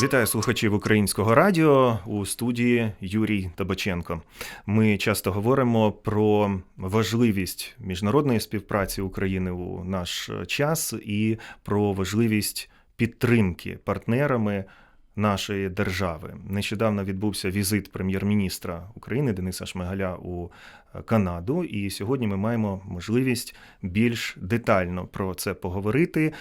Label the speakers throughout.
Speaker 1: Вітаю слухачів українського радіо у студії Юрій Табаченко. Ми часто говоримо про важливість міжнародної співпраці України у наш час і про важливість підтримки партнерами нашої держави. Нещодавно відбувся візит прем'єр-міністра України Дениса Шмигаля у Канаду, і сьогодні ми маємо можливість більш детально про це поговорити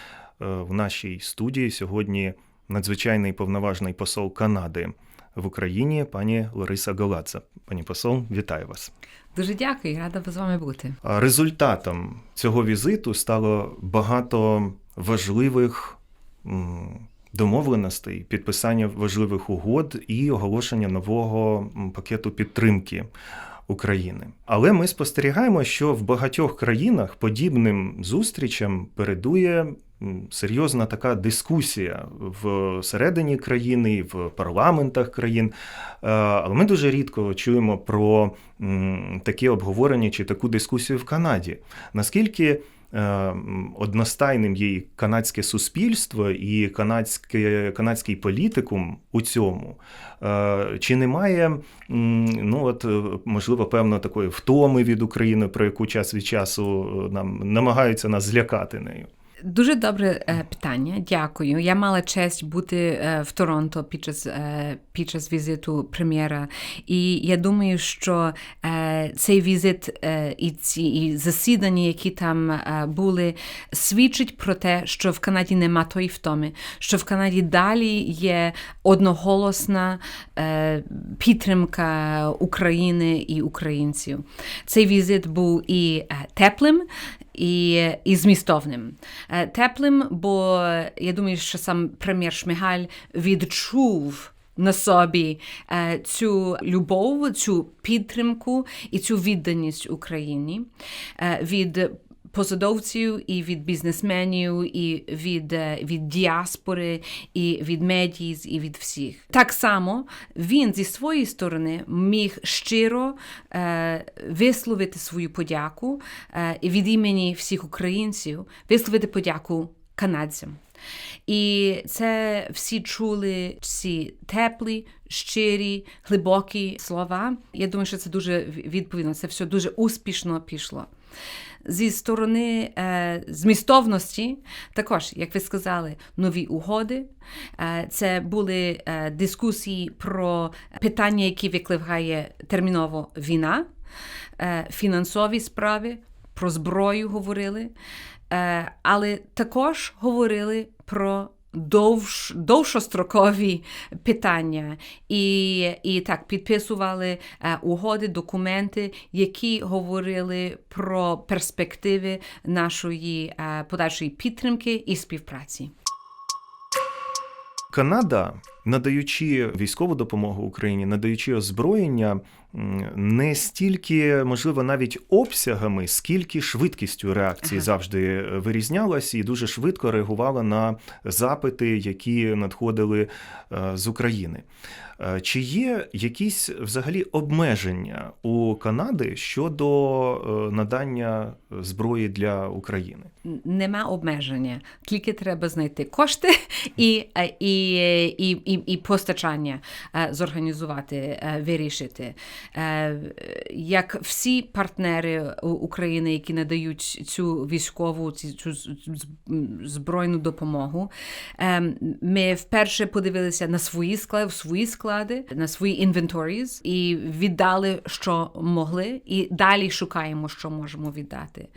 Speaker 1: Е, в нашій студії. Сьогодні надзвичайний повноважний посол Канади в Україні, пані Лариса Голадзе. Пані посол, вітаю вас.
Speaker 2: Дуже дякую, рада з вами бути.
Speaker 1: Результатом цього візиту стало багато важливих домовленостей, підписання важливих угод і оголошення нового пакету підтримки. України, але ми спостерігаємо, що в багатьох країнах подібним зустрічам передує серйозна така дискусія всередині країни, і в парламентах країн. Е, Але ми дуже рідко чуємо про таке обговорення чи таку дискусію в Канаді. Наскільки одностайним є і канадське суспільство і канадське, канадський політикум у цьому? Е, Чи немає ну от е, можливо певно такої втоми від України, про яку час від часу е, нам намагаються нас злякати нею?
Speaker 2: Дуже добре е, питання. Дякую. Я мала честь бути е, в Торонто під час, е, під час візиту прем'єра. І я думаю, що цей візит і ці і засідання, які там були, свідчить про те, що в Канаді нема тої втоми, що в Канаді далі є одноголосна підтримка України і українців. Цей візит був і теплим. І, і змістовним. Е, Теплим, бо я думаю, що сам прем'єр Шмигаль відчув на собі е, цю любов, цю підтримку і цю відданість Україні е, від посадовців і від бізнесменів, і від, е, від діаспори, і від медій, і від всіх. Так само він зі своєї сторони міг щиро е, висловити свою подяку е, від імені всіх українців висловити подяку канадцям. І це всі чули ці теплі, щирі, глибокі слова. Я думаю, що це дуже відповідно, це все дуже успішно пішло. Зі сторони е, змістовності, також, як ви сказали, нові угоди. Е, це були е, дискусії про питання, які викликає терміново війна, е, фінансові справи, про зброю говорили, е, але також говорили про довш, довшострокові питання і, і так підписували е, угоди, документи, які говорили про перспективи нашої е, подальшої підтримки і співпраці.
Speaker 1: Канада, надаючи військову допомогу Україні, надаючи озброєння, не стільки, можливо, навіть обсягами, скільки швидкістю реакції
Speaker 2: Ага.
Speaker 1: завжди вирізнялась і дуже швидко реагувала на запити, які надходили е, з України. Е, Чи є якісь взагалі обмеження у Канади щодо е, надання зброї для України?
Speaker 2: Нема обмеження, тільки треба знайти кошти і, е, і, і, і, і постачання зорганізувати, вирішити. Як всі партнери України, які надають цю військову цю збройну допомогу, е, ми вперше подивилися на свої склади, свої склади, на свої інвенторіс і віддали, що могли, і далі шукаємо, що можемо віддати.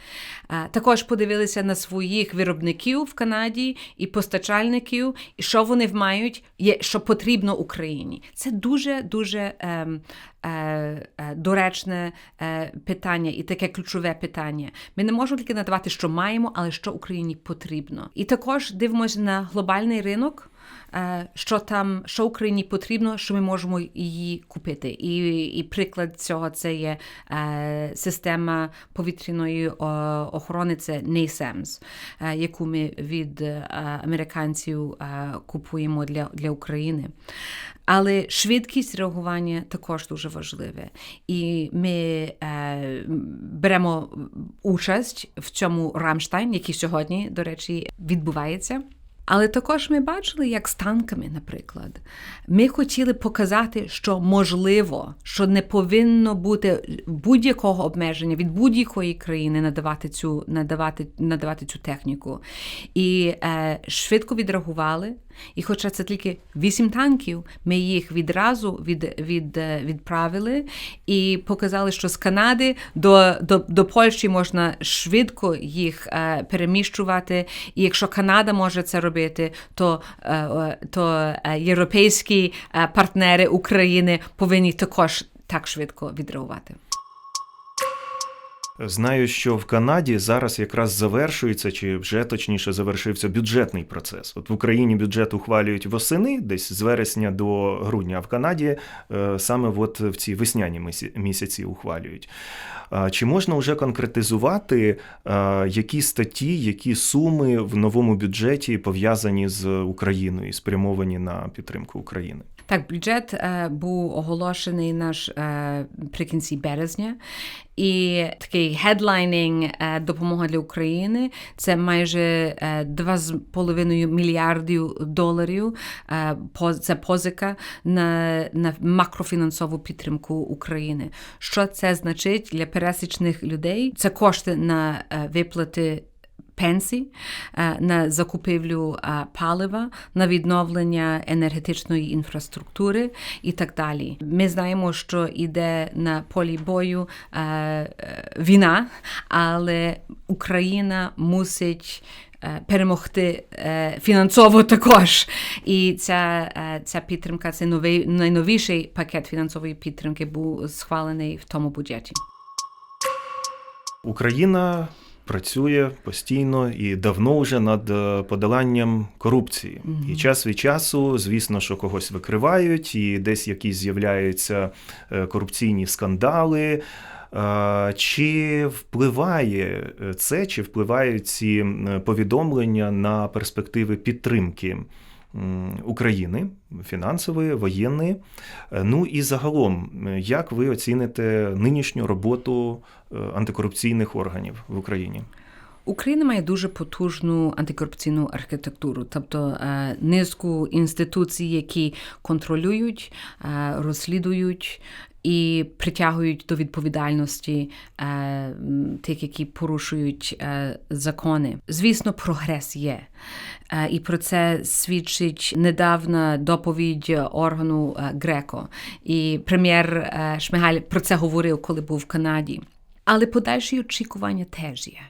Speaker 2: Е, Також подивилися на своїх виробників в Канаді і постачальників, і що вони мають, що потрібно Україні. Це дуже дуже ем, е, е, доречне питання і таке ключове питання. Ми не можемо тільки надавати, що маємо, але що Україні потрібно. І також дивимося на глобальний ринок. Е, Що там, що Україні потрібно, що ми можемо її купити. І, і приклад цього це є е, система повітряної охорони, це NASAMS, е, яку ми від е, американців е, купуємо для, для України. Але швидкість реагування також дуже важливе. І ми е, беремо участь в цьому Рамштайн, який сьогодні, до речі, відбувається. Але також ми бачили, як з танками, наприклад. Ми хотіли показати, що можливо, що не повинно бути будь-якого обмеження від будь-якої країни надавати цю, надавати, надавати цю техніку. І е, швидко відреагували. І хоча це тільки вісім танків, ми їх відразу від, від, е, відправили і показали, що з Канади до, до, до Польщі можна швидко їх е, переміщувати. І якщо Канада може це робити, то, е, то е, європейські е, партнери України повинні також так швидко відреагувати.
Speaker 1: Знаю, що в Канаді зараз якраз завершується, чи вже точніше завершився бюджетний процес. От в Україні бюджет ухвалюють восени, десь з вересня до грудня, а в Канаді е, саме от в ці весняні місяці- ухвалюють. Чи можна вже конкретизувати, е, які статті, які суми в новому бюджеті пов'язані з Україною спрямовані на підтримку України?
Speaker 2: Так, бюджет е, був оголошений наш е, прикінці березня, і такий хедлайнінг е, допомога для України це майже е, 2,5 мільярдів доларів. По- це позика на, на макрофінансову підтримку України. Що це значить для пересічних людей? Це кошти на виплати пенсій, е, на закупівлю е, палива, на відновлення енергетичної інфраструктури і так далі. Ми знаємо, що йде на полі бою е, війна, але Україна мусить. Перемогти фінансово також, і ця, ця підтримка, це новий найновіший пакет фінансової підтримки був схвалений в тому бюджеті.
Speaker 1: Україна працює постійно і давно вже над е, подоланням корупції. І час від часу, звісно, що когось викривають, і десь якісь з'являються е, корупційні скандали. Е, Чи впливає це, чи впливають ці повідомлення на перспективи підтримки України фінансової, воєнної? Е, Ну і загалом, е, як ви оціните нинішню роботу е, антикорупційних органів в Україні?
Speaker 2: Україна має дуже потужну антикорупційну архітектуру, тобто низку інституцій, які контролюють, розслідують. І притягують до відповідальності е, тих, які порушують е, закони. Звісно, прогрес є. Е, і про це свідчить недавна доповідь органу е, Греко. І прем'єр е, Шмигаль про це говорив, коли був в Канаді. Але подальші очікування теж є.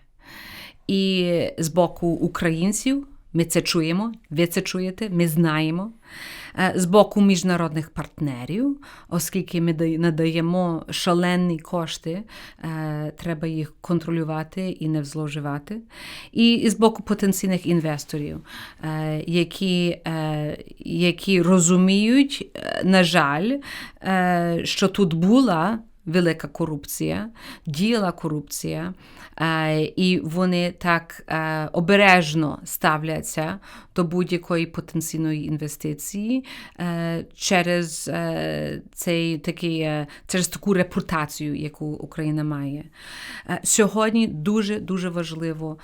Speaker 2: І з боку українців ми це чуємо, ви це чуєте, ми знаємо. Е, З боку міжнародних партнерів, оскільки ми надаємо шалені кошти, е, треба їх контролювати і не взложивати. І, з боку потенційних інвесторів, е, які, які розуміють, на жаль, що тут була велика корупція, діяла корупція, е, і вони так е, обережно ставляться до будь-якої потенційної інвестиції е, через цей такий, через таку репутацію, яку Україна має. Сьогодні дуже дуже важливо.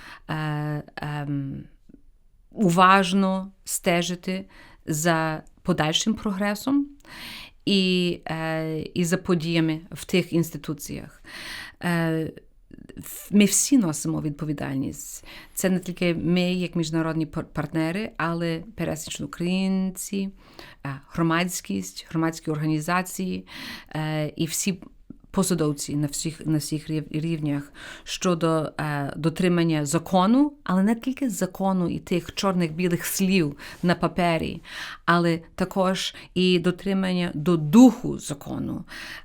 Speaker 2: ем, уважно стежити за подальшим прогресом і, е, і за подіями в тих інституціях. Е, ми всі носимо відповідальність. Це не тільки ми, як міжнародні пар- партнери, але пересічні українці, е, громадськість, громадські організації і всі посадовці на всіх на всіх рівнях щодо е, дотримання закону, але не тільки закону і тих чорних білих слів на папері, але також і дотримання до духу закону.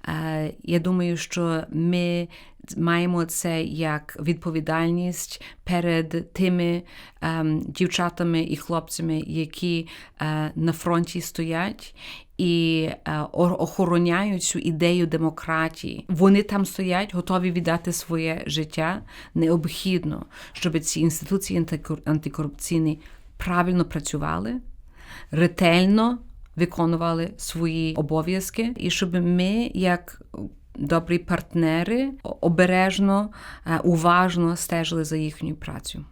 Speaker 2: Е, я думаю, що ми маємо це як відповідальність перед тими ем, дівчатами і хлопцями, які е, на фронті стоять і е, охороняють цю ідею демократії. Вони там стоять, готові віддати своє життя. Необхідно, щоб ці інституції антикорупційні правильно працювали, ретельно виконували свої обов'язки, і щоб ми, як добрі партнери, обережно, е, уважно стежили за їхньою працею.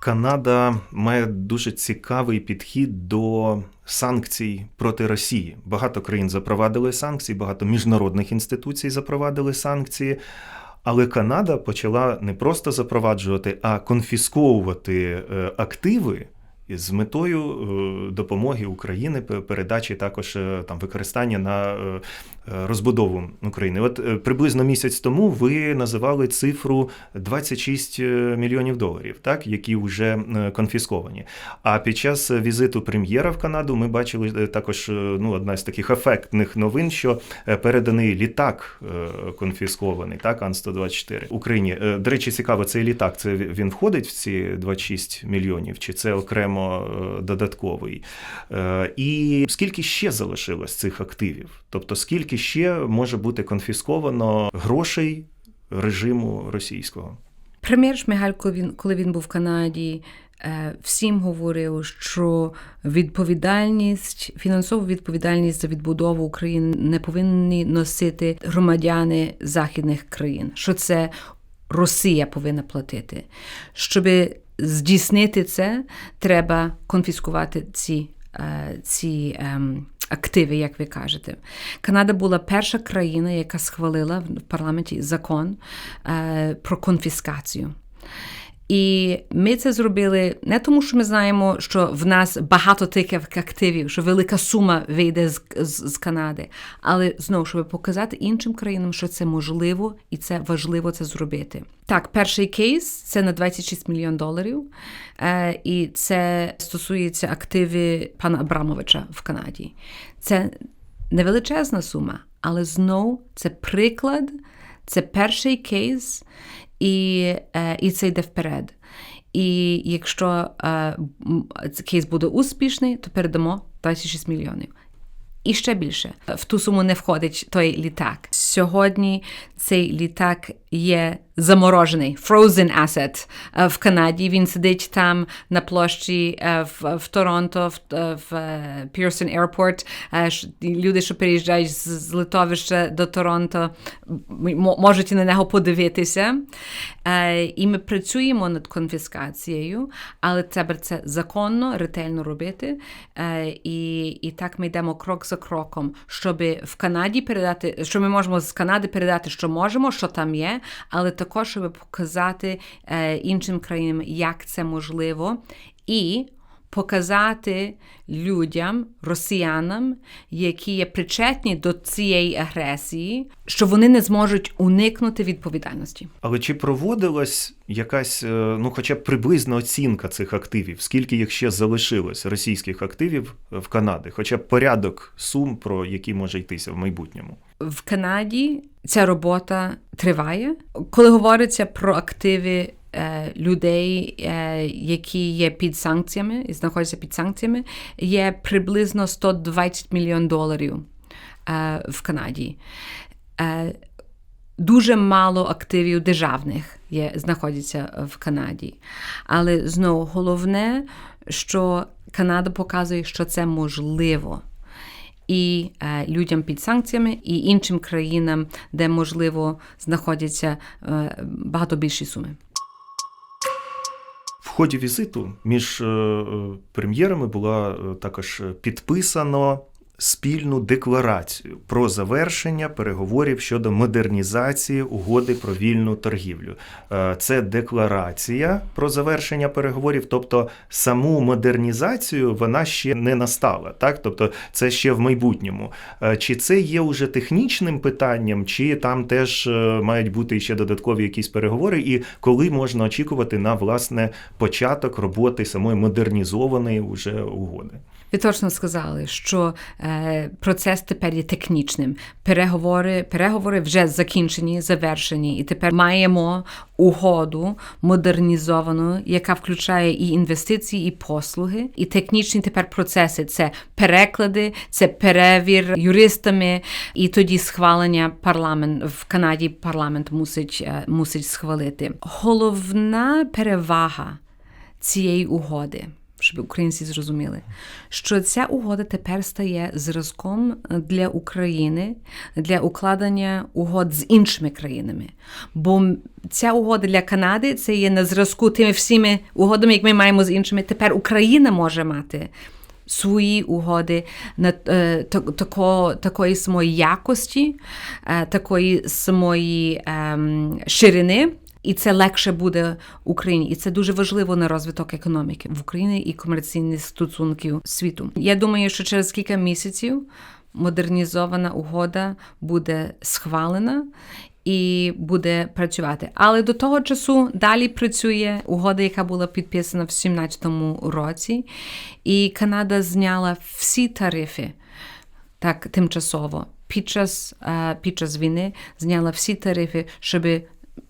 Speaker 1: Канада має дуже цікавий підхід до санкцій проти Росії. Багато країн запровадили санкції, багато міжнародних інституцій запровадили санкції. Але Канада почала не просто запроваджувати, а конфісковувати е, активи з метою е, допомоги України, передачі також е, там використання на е, розбудову України. От приблизно місяць тому ви називали цифру 26 мільйонів доларів, так які вже конфісковані. А під час візиту прем'єра в Канаду ми бачили також ну, одна з таких ефектних новин, що переданий літак конфіскований, так, Ан-124 Україні. Е, До речі, цікаво, цей літак це він входить в ці 26 мільйонів, чи це окремо е, додатковий? Е, І скільки ще залишилось цих активів? Тобто, скільки ще може бути конфісковано грошей режиму російського?
Speaker 2: Прем'єр Шмигаль, коли він був в Канаді, е, всім говорив, що відповідальність, фінансову відповідальність за відбудову України не повинні носити громадяни західних країн, що це Росія повинна платити. Щоб здійснити це, треба конфіскувати ці, е, ці ем, активи, як ви кажете. Канада була перша країна, яка схвалила в парламенті закон е, про конфіскацію. І ми це зробили не тому, що ми знаємо, що в нас багато таких активів, що велика сума вийде з, з, з Канади, але знову щоб показати іншим країнам, що це можливо і це важливо це зробити. Так, перший кейс це на 26 мільйон доларів, е, і це стосується активи пана Абрамовича в Канаді. Це невеличезна сума, але знов це приклад, це перший кейс, і, е, і це йде вперед. І якщо е, кейс буде успішний, то передамо 26 мільйонів. І ще більше в ту суму не входить той літак. Сьогодні цей літак є заморожений, frozen asset е, в Канаді. Він сидить там на площі е, в, в Торонто, в, е, в Pearson Airport. Люди, що переїжджають з, з литовища до Торонто, можуть на нього подивитися. І ми працюємо над конфіскацією, але треба це законно, ретельно робити. І, і так ми йдемо крок за кроком, щоб в Канаді передати, що ми можемо з Канади передати, що можемо, що там є, але також, щоб показати е, іншим країнам, як це можливо, і показати людям, росіянам, які є причетні до цієї агресії, що вони не зможуть уникнути відповідальності.
Speaker 1: Але чи проводилась якась, е, ну, хоча б приблизна оцінка цих активів, скільки їх ще залишилось російських активів в Канаді, хоча б порядок сум, про які може йтися в майбутньому?
Speaker 2: В Канаді ця робота триває. Коли говориться про активи е, людей, е, які є під санкціями і знаходяться під санкціями, є приблизно 120 мільйон доларів е, в Канаді. Е, Дуже мало активів державних є, знаходяться в Канаді. Але знову головне, що Канада показує, що це можливо. І е, людям під санкціями, і іншим країнам, де можливо знаходяться е, багато більші суми.
Speaker 1: В ході візиту між е, прем'єрами була також підписано спільну декларацію про завершення переговорів щодо модернізації угоди про вільну торгівлю. Е, Це декларація про завершення переговорів, тобто саму модернізацію вона ще не настала. Так, тобто це ще в майбутньому. Е, Чи це є уже технічним питанням, чи там теж е, мають бути ще додаткові якісь переговори, і коли можна очікувати на власне початок роботи самої модернізованої уже угоди?
Speaker 2: Ви точно сказали, що процес тепер є технічним. Переговори, переговори вже закінчені, завершені, і тепер маємо угоду модернізовану, яка включає і інвестиції, і послуги, і технічні тепер процеси. Це переклади, це перевір юристами, і тоді схвалення парламент в Канаді. Парламент мусить, е, мусить схвалити. Головна перевага цієї угоди щоб українці зрозуміли, що ця угода тепер стає зразком для України для укладення угод з іншими країнами. Бо ця угода для Канади це є на зразку тими всіми угодами, які ми маємо з іншими. Тепер Україна може мати. Свої угоди на е, тако, такої самої якості, е, такої самої ем, ширини, і це легше буде Україні. І це дуже важливо на розвиток економіки в Україні і комерційних стосунків світу. Я думаю, що через кілька місяців модернізована угода буде схвалена. І буде працювати. Але до того часу далі працює угода, яка була підписана в 2017 році, і Канада зняла всі тарифи так тимчасово під час, е, під час війни зняла всі тарифи, щоб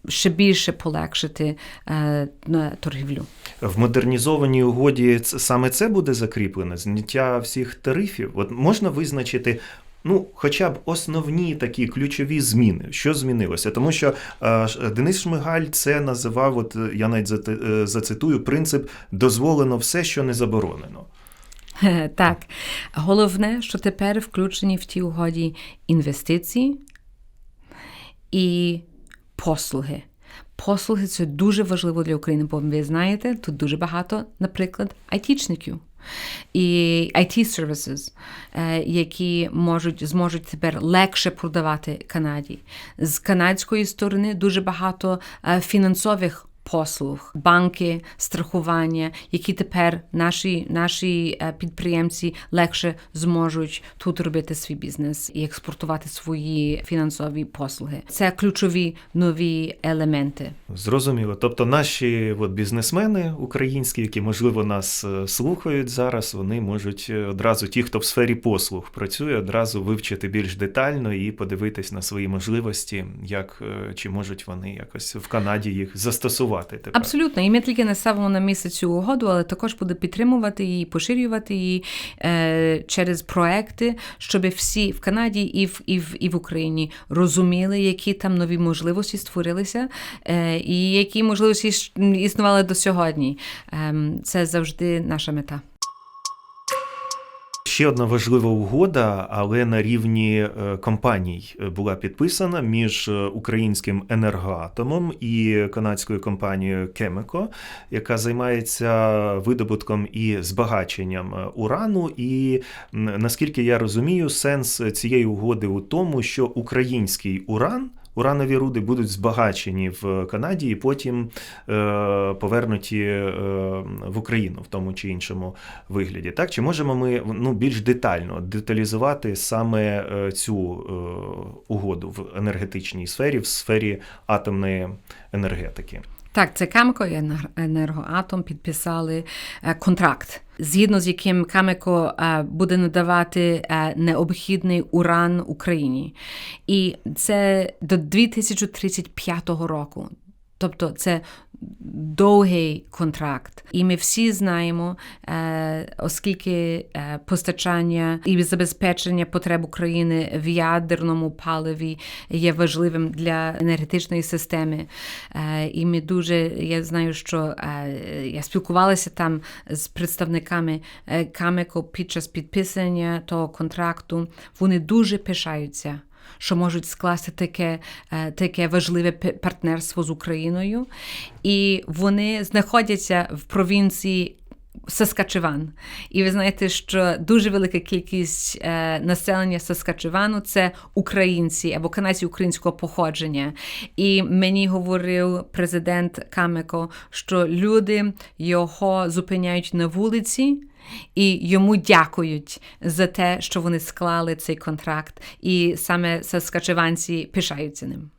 Speaker 2: ще більше полегшити е, на торгівлю.
Speaker 1: В модернізованій угоді саме це буде закріплене, зняття всіх тарифів. От можна визначити. Ну, хоча б основні такі ключові зміни, що змінилося, тому що е, Денис Шмигаль це називав, от е, я навіть е, зацитую принцип дозволено все, що не заборонено.
Speaker 2: Так, головне, що тепер включені в тій угоді інвестиції і послуги. Послуги це дуже важливо для України, бо ви знаєте, тут дуже багато, наприклад, айтішників. І IT services, е, які можуть зможуть тепер легше продавати Канаді. З канадської сторони дуже багато е, фінансових послуг, банки, страхування, які тепер наші, наші е, підприємці легше зможуть тут робити свій бізнес і експортувати свої фінансові послуги. Це ключові нові елементи.
Speaker 1: Зрозуміло. Тобто наші от, бізнесмени українські, які можливо нас е, слухають зараз, вони можуть е, одразу, ті, хто в сфері послуг працює, одразу вивчити більш детально і подивитись на свої можливості, як чи можуть вони якось в Канаді їх застосувати тепер.
Speaker 2: Абсолютно, і ми тільки не ставимо на місце цю угоду, але також буде підтримувати її, поширювати її е, через проекти, щоб всі в Канаді і в, і в, і в Україні розуміли, які там нові можливості створилися, е, і які можливості існували до сьогодні. Е, це завжди наша мета.
Speaker 1: Ще одна важлива угода, але на рівні е, компаній е, була підписана між е, українським енергоатомом і канадською компанією Chemico, яка займається видобутком і збагаченням урану. І наскільки я розумію, сенс цієї угоди у тому, що український уран. Уранові руди будуть збагачені в Канаді і потім е, повернуті е, в Україну в тому чи іншому вигляді. Так чи можемо ми ну більш детально деталізувати саме е, цю угоду в енергетичній сфері, в сфері атомної енергетики?
Speaker 2: Так, це Камеко і енергоатом підписали контракт, згідно з яким Камеко е, буде надавати е, необхідний уран Україні. І це до 2035 року. Тобто це довгий контракт. І ми всі знаємо, е, оскільки е, постачання і забезпечення потреб України в ядерному паливі є важливим для енергетичної системи. Е, і ми дуже, я знаю, що я спілкувалася там з представниками Камеко під час підписання того контракту. Вони дуже пишаються що можуть скласти таке, е, таке важливе партнерство з Україною, і вони знаходяться в провінції. Саскачеван. І ви знаєте, що дуже велика кількість е, населення Саскачевану це українці або канадці українського походження. І мені говорив президент Камеко, що люди його зупиняють на вулиці і йому дякують за те, що вони склали цей контракт, і саме саскачеванці пишаються ним.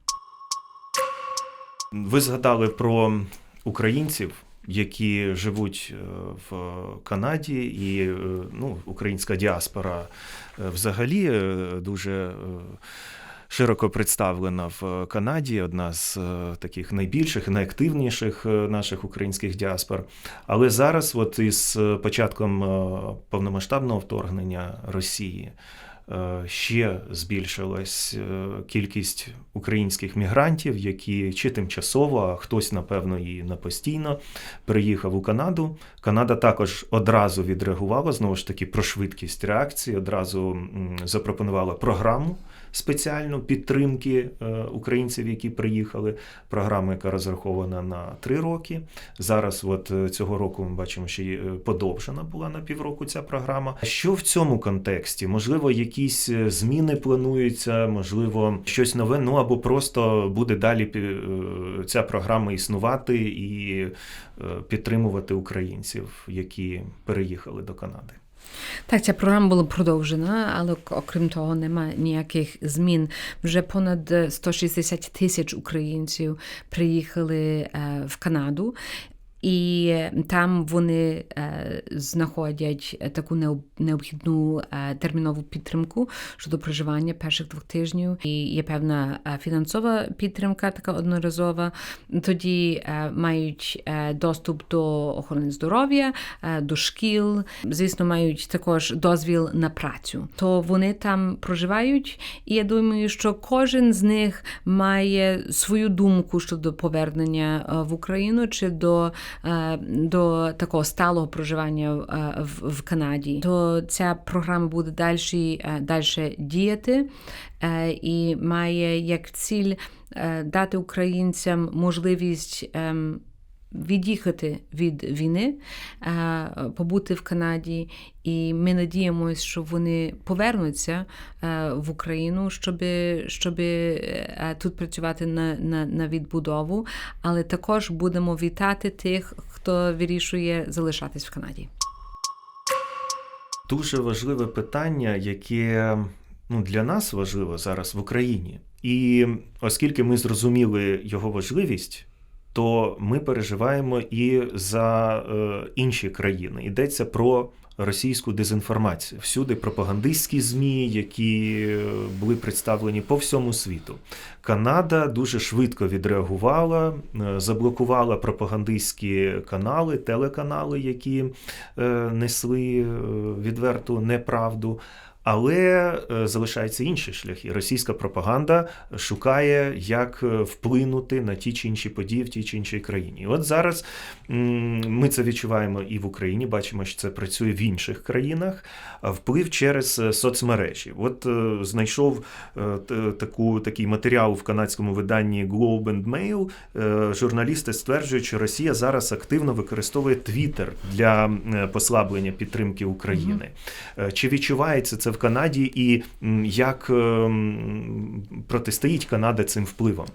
Speaker 1: Ви згадали про українців, які живуть е, в Канаді, і е, ну, українська діаспора е, взагалі дуже. Широко представлена в Канаді, одна з е, таких найбільших і найактивніших е, наших українських діаспор. Але зараз, от із е, початком повномасштабного вторгнення Росії, ще збільшилась кількість українських мігрантів, які чи тимчасово, а хтось, напевно, і на постійно приїхав у Канаду. Канада також одразу відреагувала знову ж таки про швидкість реакції, одразу запропонувала програму спеціальну підтримки е, українців, які приїхали. Програма, яка розрахована на три роки. Зараз, от е, цього року, ми бачимо, що е, подовжена була на півроку ця програма. Що в цьому контексті? Можливо, якісь зміни плануються, можливо, щось нове. Ну або просто буде далі ця програма існувати і підтримувати українців, які переїхали до Канади.
Speaker 2: Так, ця програма була продовжена, але окрім того, немає ніяких змін. Вже понад е, 160 тисяч українців приїхали е, в Канаду. І там вони е, знаходять е, таку необ- необхідну е, термінову підтримку щодо проживання перших двох тижнів. І є певна фінансова підтримка, така одноразова. Тоді мають доступ до охорони здоров'я, до шкіл. Звісно, мають також дозвіл на працю. То вони там проживають, і я думаю, що кожен з них має свою думку щодо повернення в Україну чи до, до такого сталого проживання е, в, Канаді. То ця програма буде далі, далі діяти е, і має як ціль е, дати українцям можливість. Від'їхати від війни, е, побути в Канаді, і ми надіємося, що вони повернуться е, в Україну, щоб, щоб е, тут працювати на, на, на відбудову, але також будемо вітати тих, хто вирішує залишатись в Канаді.
Speaker 1: Дуже важливе питання, яке ну, для нас важливо зараз в Україні. І оскільки ми зрозуміли його важливість, то ми переживаємо і за е, інші країни. Йдеться про російську дезінформацію. Всюди пропагандистські ЗМІ, які е, були представлені по всьому світу. Канада дуже швидко відреагувала, е, заблокувала пропагандистські канали, телеканали, які е, несли е, відверту неправду. Але е, залишаються інші шляхи. Російська пропаганда шукає, як е, вплинути на ті чи інші події в тій чи іншій країні. І от зараз ми це відчуваємо і в Україні, бачимо, що це працює в інших країнах. Вплив через е, соцмережі. От знайшов таку, такий матеріал в канадському виданні Globe and Mail. Журналісти стверджують, що Росія зараз активно використовує Twitter для послаблення підтримки України. Чи відчувається це в Канаді, і як е, протистоїть Канада цим впливом?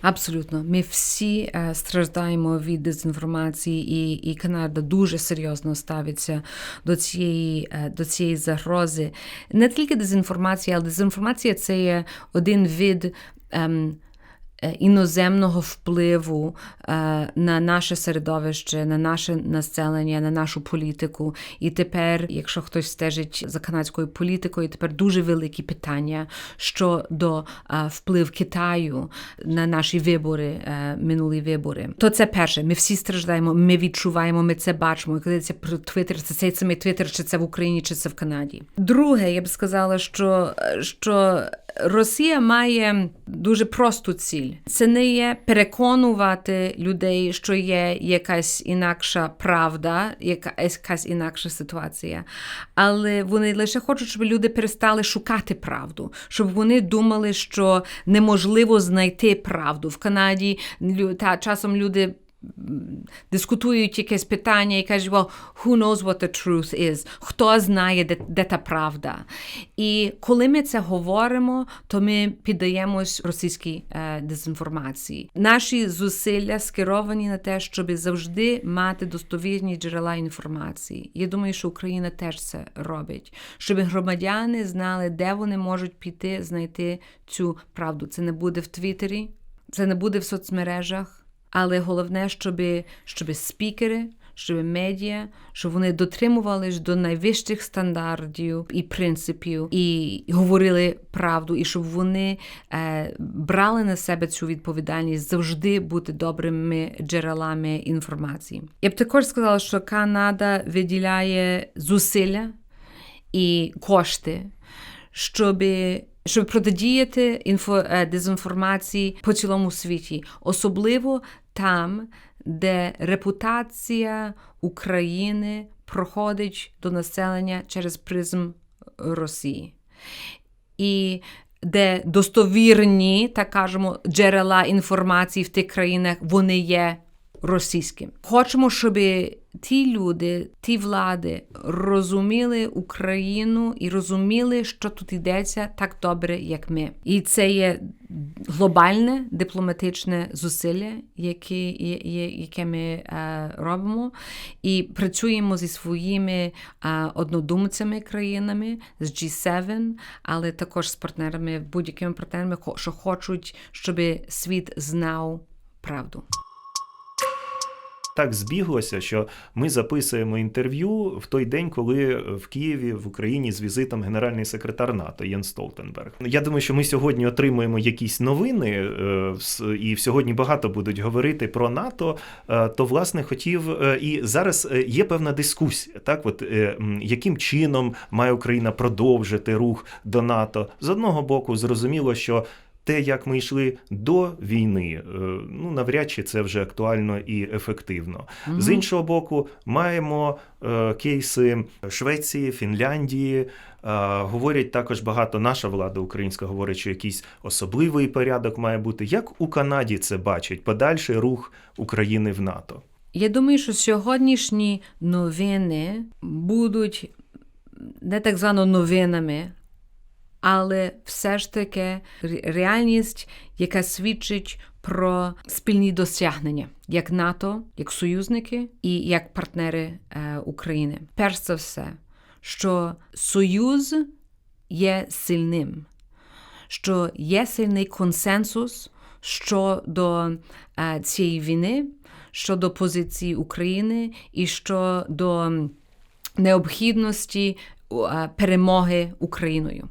Speaker 2: Абсолютно, ми всі е, страждаємо від дезінформації, і, і Канада дуже серйозно ставиться до цієї, е, до цієї загрози. Не тільки дезінформація, але дезінформація це є один від. Ем, Іноземного впливу е, на наше середовище, на наше населення, на нашу політику. І тепер, якщо хтось стежить за канадською політикою, тепер дуже великі питання щодо е, вплив Китаю на наші вибори, е, минулі вибори. То це перше. Ми всі страждаємо, ми відчуваємо, ми це бачимо. І коли це про Твіттер, це цей самий Твіттер, чи це в Україні, чи це в Канаді. Друге, я б сказала, що, що Росія має дуже просту ціль. Це не є переконувати людей, що є якась інакша правда, яка- якась інакша ситуація. Але вони лише хочуть, щоб люди перестали шукати правду, щоб вони думали, що неможливо знайти правду. В Канаді та часом люди. Дискутують якесь питання і кажуть, well, who knows what the truth is? Хто знає, де, де та правда? І коли ми це говоримо, то ми піддаємось російській е, дезінформації. Наші зусилля скеровані на те, щоб завжди мати достовірні джерела інформації. Я думаю, що Україна теж це робить, щоб громадяни знали, де вони можуть піти знайти цю правду. Це не буде в Твіттері, це не буде в соцмережах. Але головне, щоб, щоб спікери, щоб медіа, щоб вони дотримувались до найвищих стандартів і принципів, і говорили правду, і щоб вони е, брали на себе цю відповідальність завжди бути добрими джерелами інформації. Я б також сказала, що Канада виділяє зусилля і кошти щоб, щоб протидіяти інфо, е, дезінформації по цілому світі, особливо там, де репутація України проходить до населення через призм Росії. І де достовірні, так кажемо, джерела інформації в тих країнах вони є російським. Хочемо, щоб ті люди, ті влади розуміли Україну і розуміли, що тут йдеться так добре, як ми. І це є глобальне дипломатичне зусилля, яке, яке ми е, робимо, і працюємо зі своїми е, однодумцями країнами з G7, але також з партнерами, будь-якими партнерами, що хочуть, щоб світ знав правду.
Speaker 1: Так збіглося, що ми записуємо інтерв'ю в той день, коли в Києві в Україні з візитом генеральний секретар НАТО Єн Столтенберг. Я думаю, що ми сьогодні отримуємо якісь новини, е, і сьогодні багато будуть говорити про НАТО. е, То власне хотів е, і зараз є певна дискусія, так от яким чином має Україна продовжити рух до НАТО з одного боку, зрозуміло, що те, як ми йшли до війни, е, ну навряд чи це вже актуально і ефективно. З іншого боку, маємо е, кейси Швеції, Фінляндії. Е, говорять також багато наша влада українська говорить, що якийсь особливий порядок має бути. Як у Канаді це бачать подальший рух України в НАТО?
Speaker 2: Я думаю, що сьогоднішні новини будуть не так звано новинами, але все ж таки реальність, яка свідчить про спільні досягнення як НАТО, як союзники і як партнери е, України. Перш за все, що союз є сильним що є сильний консенсус щодо е, цієї війни, щодо позиції України і щодо необхідності е, перемоги Україною.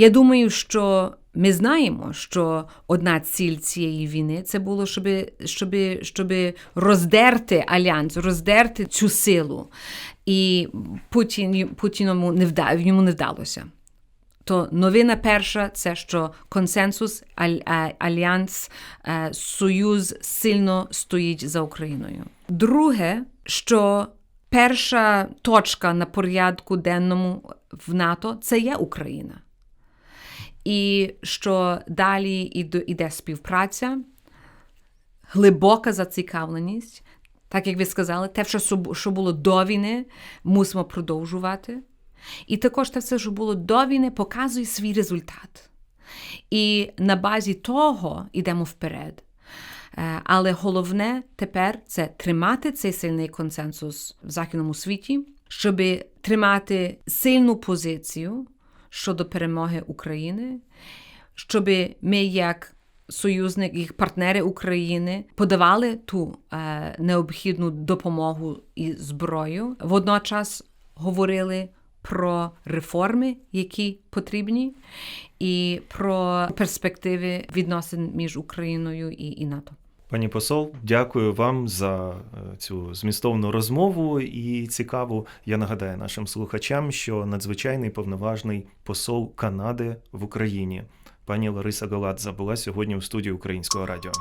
Speaker 2: Я думаю, що ми знаємо, що одна ціль цієї війни це було, щоб, щоб, щоб роздерти альянс, роздерти цю силу. І Путін, Путіному не вда, йому не вдалося. То новина перша це що консенсус, аль, е, альянс, е, союз сильно стоїть за Україною. Друге, що перша точка на порядку денному в НАТО це є Україна. І що далі іде співпраця, глибока зацікавленість. Так як ви сказали, те, що було до війни, мусимо продовжувати. І також те все, що було до війни, показує свій результат. І на базі того йдемо вперед. Е, Але головне тепер це тримати цей сильний консенсус в західному світі, щоб тримати сильну позицію щодо перемоги України, щоб ми, як союзник, як партнери України, подавали ту е, необхідну допомогу і зброю. Водночас говорили про реформи, які потрібні, і про перспективи відносин між Україною і, і НАТО.
Speaker 1: Пані посол, дякую вам за е, цю змістовну розмову і цікаву. Я нагадаю нашим слухачам, що надзвичайний повноважний посол Канади в Україні, пані Лариса Галадза, була сьогодні у студії Українського радіо.